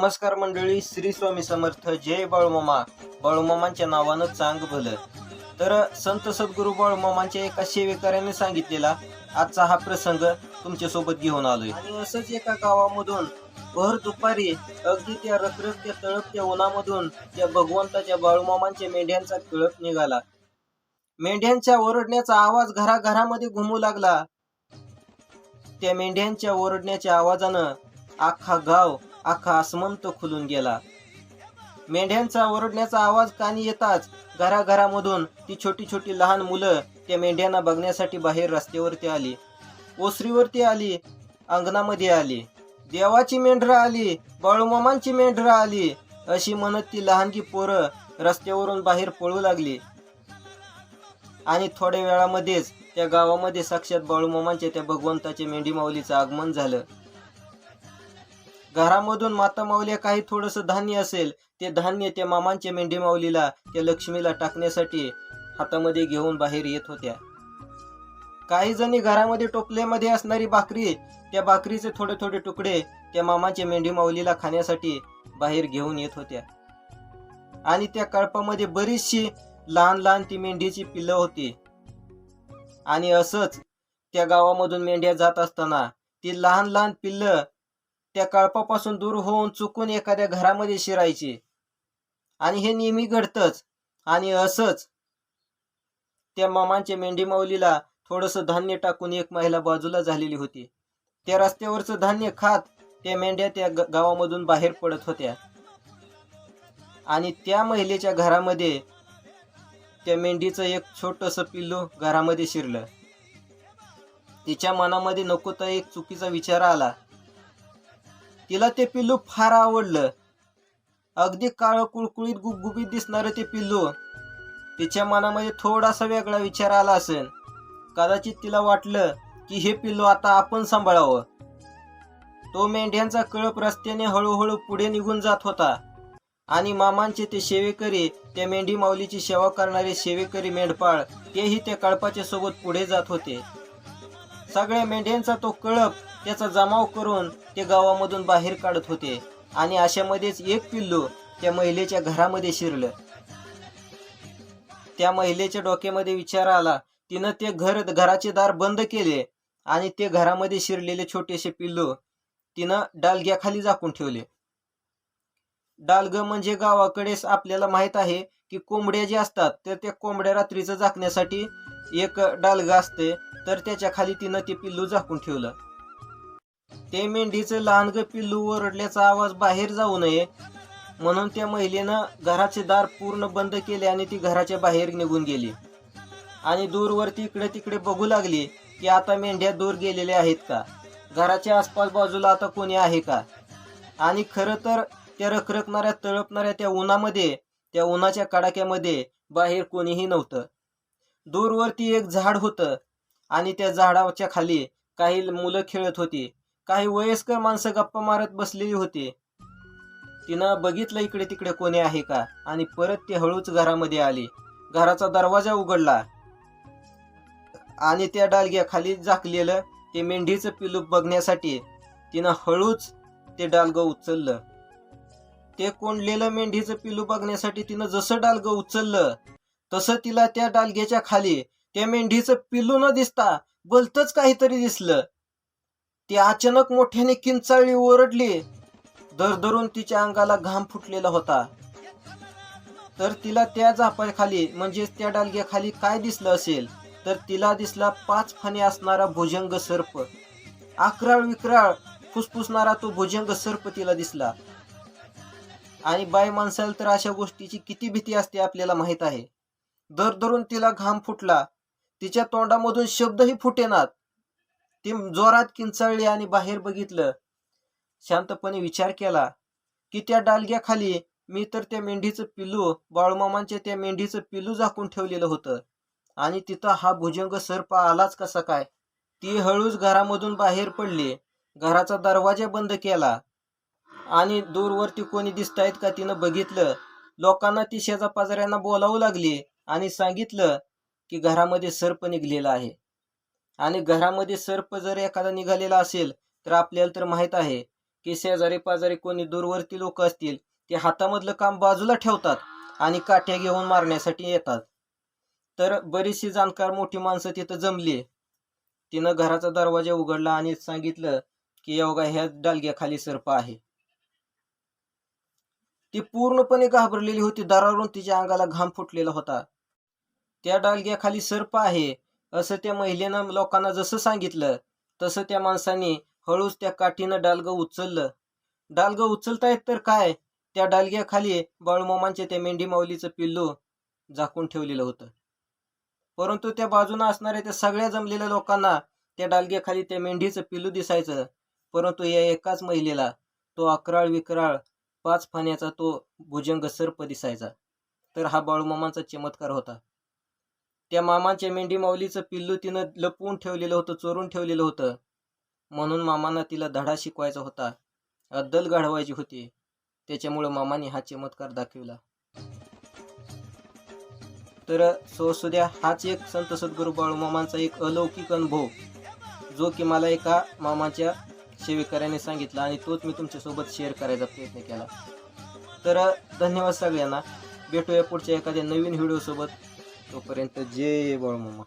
नमस्कार मंडळी श्री स्वामी समर्थ जय बाळूमामा. बाळूमामांच्या नावानं चांग भलं. तर संत सद्गुरू बाळूमामांच्या एका सेवेकऱ्याने सांगितलेला आजचा हा प्रसंग तुमच्यासोबत घेऊन आलोय. आणि असंच एका गावामधून भर दुपारी अगदी त्या रखरखत्या तळपत्या उन्हामधून त्या भगवंताच्या बाळूमामांच्या मेंढ्यांचा कळप निघाला. मेंढ्यांच्या ओरडण्याचा आवाज घराघरामध्ये घुमू लागला. त्या मेंढ्यांच्या ओरडण्याच्या आवाजानं अख्खा गाव अख्खा आसमंत खुलून गेला. मेंढ्यांचा ओरडण्याचा आवाज कानी येताच घराघरामधून ती छोटी छोटी लहान मुलं त्या मेंढ्यांना बघण्यासाठी बाहेर रस्त्यावरती आली. ओसरीवरती आली अंगणामध्ये आली. देवाची मेंढरं आली बाळूमामांची मेंढरं आली अशी म्हणत ती लहानगी पोरं रस्त्यावरून बाहेर पळू लागली. आणि थोड्या वेळामध्येच त्या गावामध्ये साक्षात बाळूमामांच्या त्या भगवंताच्या मेंढी माऊलीचं आगमन झालं. घरामधून माता माऊल्या काही थोडस धान्य असेल ते धान्य त्या मामांच्या मेंढी माऊलीला त्या लक्ष्मीला टाकण्यासाठी हातामध्ये घेऊन बाहेर येत होत्या. काही जणी घरामध्ये टोपल्यामध्ये असणारी भाकरी त्या भाकरीचे थोडे थोडे तुकडे त्या मामाच्या मेंढी माऊलीला खाण्यासाठी बाहेर घेऊन येत होत्या. आणि त्या कळपामध्ये बरीचशी लहान लहान ती मेंढीची पिल्लं होती. आणि असंच त्या गावामधून मेंढ्या जात असताना ती लहान लहान पिल्लं त्या कळपापासून दूर होऊन चुकून एखाद्या घरामध्ये शिरायचे. आणि हे नेहमी घडतंच आणि असंच. त्या मामांच्या मेंढी माऊलीला थोडस धान्य टाकून एक महिला बाजूला झालेली होती. त्या रस्त्यावरचं धान्य खात त्या मेंढ्या त्या ग- गावामधून बाहेर पडत होत्या. आणि त्या महिलेच्या घरामध्ये त्या मेंढीचं एक छोटस पिल्लू घरामध्ये शिरलं. तिच्या मनामध्ये नको तर एक चुकीचा विचार आला. तिला ते पिल्लू फार आवडलं. अगदी काळं कुळकुळीत गुबगुबीत दिसणारं ते पिल्लू. तिच्या मनामध्ये थोडासा वेगळा विचार आला असेल. कदाचित तिला वाटलं की हे पिल्लू आता आपण सांभाळावं. तो मेंढ्यांचा कळप रस्त्याने हळूहळू पुढे निघून जात होता. आणि मामांचे ते सेवेकरी त्या मेंढी माऊलीची सेवा करणारे शेवेकरी मेंढपाळ तेही त्या कळपाच्या सोबत पुढे जात होते. सगळ्या मेंढ्यांचा तो कळप त्याचा जमाव करून ते गावामधून बाहेर काढत होते. आणि अशामध्येच एक पिल्लू त्या महिलेच्या घरामध्ये शिरलं. त्या महिलेच्या डोक्यामध्ये विचार आला तिनं ते घर घराचे दार बंद केले आणि ते घरामध्ये शिरलेले छोटेसे पिल्लू तिनं डालग्याखाली झाकून ठेवले. डालग म्हणजे गावाकडे आपल्याला माहीत आहे की कोंबड्या जे असतात तर त्या कोंबड्या रात्रीचं झाकण्यासाठी एक डालग असते. तर त्याच्याखाली तिनं ते पिल्लू झाकून ठेवलं. ते मेंढीचं लहानग पिल्लू ओरडल्याचा आवाज बाहेर जाऊ नये म्हणून त्या महिलेनं घराचे दार पूर्ण बंद केले आणि ती घराच्या बाहेर निघून गेली. आणि दूरवरती इकडे तिकडे बघू लागली की आता मेंढ्या दूर गेलेल्या आहेत का? घराच्या आसपास बाजूला आता कोणी आहे का? आणि खरं तर त्या रखरखणाऱ्या तळपणाऱ्या त्या उन्हामध्ये त्या उन्हाच्या कडाक्यामध्ये बाहेर कोणीही नव्हतं. दूरवरती एक झाड होतं. आणि त्या झाडाच्या खाली काही मुलं खेळत होती. काही वयस्कर माणसं गप्पा मारत बसलेली होती. तिनं बघितलं इकडे तिकडे कोणी आहे का? आणि परत ती हळूच घरामध्ये आली. घराचा दरवाजा उघडला. आणि त्या डालग्याखाली झाकलेलं ते मेंढीचं पिलूप बघण्यासाठी तिनं हळूच ते डालगं उचललं. ते कोंडलेलं मेंढीचं पिलू बघण्यासाठी तिनं जसं डालगं उचललं तसं तिला त्या डालग्याच्या खाली त्या मेंढीचं पिल्लू न दिसता बलतच काहीतरी दिसलं. ती अचानक मोठ्याने किंचाळली ओरडली. दरदरून तिच्या अंगाला घाम फुटलेला होता. तर तिला त्या झापाखाली म्हणजेच त्या डालग्याखाली काय दिसलं असेल तर तिला दिसला पाच फणे असणारा भुजंग सर्प. अकराळ विक्राळ फुसफुसणारा तो भुजंग सर्प तिला दिसला. आणि बाय माणसाला तर अशा गोष्टीची किती भीती असते आपल्याला माहीत आहे. दर धरून तिला घाम फुटला. तिच्या तोंडामधून शब्दही फुटेनात. ती जोरात किंचाळली आणि बाहेर बघितलं. शांतपणे विचार केला की त्या डालग्याखाली मी तर त्या मेंढीचं पिल्लू बाळूमामांच्या त्या मेंढीचं पिल्लू झाकून ठेवलेलं होतं. आणि तिथं हा भुजंग सर्प आलाच कसा काय? ती हळूच घरामधून बाहेर पडली घराचा दरवाजा बंद केला. आणि दूरवरती कोणी दिसतायत का तिनं बघितलं. लोकांना ती शेजापाजाऱ्यांना बोलावू लागली आणि सांगितलं की घरामध्ये सर्प निघलेला आहे. आणि घरामध्ये सर्प जर एखादा निघालेला असेल तर आपल्याला तर माहीत आहे की शेजारी पाजारी कोणी दूरवरती लोक असतील ते हातामधलं काम बाजूला ठेवतात आणि काठ्या घेऊन मारण्यासाठी येतात. तर बरीचशी जाणकार मोठी माणसं तिथं जमली. तिनं घराचा दरवाजा उघडला आणि सांगितलं की योगा ह्या डालग्याखाली सर्प आहे. ती पूर्णपणे घाबरलेली होती. दारावरून तिच्या अंगाला घाम फुटलेला होता. त्या डालग्याखाली सर्प आहे असं त्या महिलेनं लोकांना जसं सांगितलं तसं त्या माणसाने हळूच त्या काठीनं डालगं उचललं. डालगं उचलतायत तर काय? त्या डालग्याखाली बाळूमामांचे त्या मेंढी माऊलीचं पिल्लू झाकून ठेवलेलं होतं. परंतु त्या बाजूनं असणाऱ्या त्या सगळ्या जमलेल्या लोकांना त्या डालग्याखाली त्या मेंढीचं पिल्लू दिसायचं. परंतु या एकाच महिलेला तो अकराळ विकराळ पाच फाण्याचा तो भुजंग सर्प दिसायचा. तर हा बाळूमामांचा चमत्कार होता. त्या मामाच्या मेंढी माऊलीचं पिल्लू तिनं लपवून ठेवलेलं होतं चोरून ठेवलेलं होतं. म्हणून मामांना तिला धडा शिकवायचा होता. अद्दल गाढवायची होती. त्याच्यामुळं मामाने हा चमत्कार दाखविला. तर सोसुद्या हाच एक संत सद्गुरू बाळूमामांचा एक अलौकिक अनुभव जो की मला एका मामाच्या सेवेकऱ्याने सांगितला आणि तोच मी तुमच्यासोबत शेअर करायचा प्रयत्न केला. तर धन्यवाद सगळ्यांना. भेटूया पुढच्या एखाद्या नवीन व्हिडिओसोबत तोपर्यंत जय बाळूमामा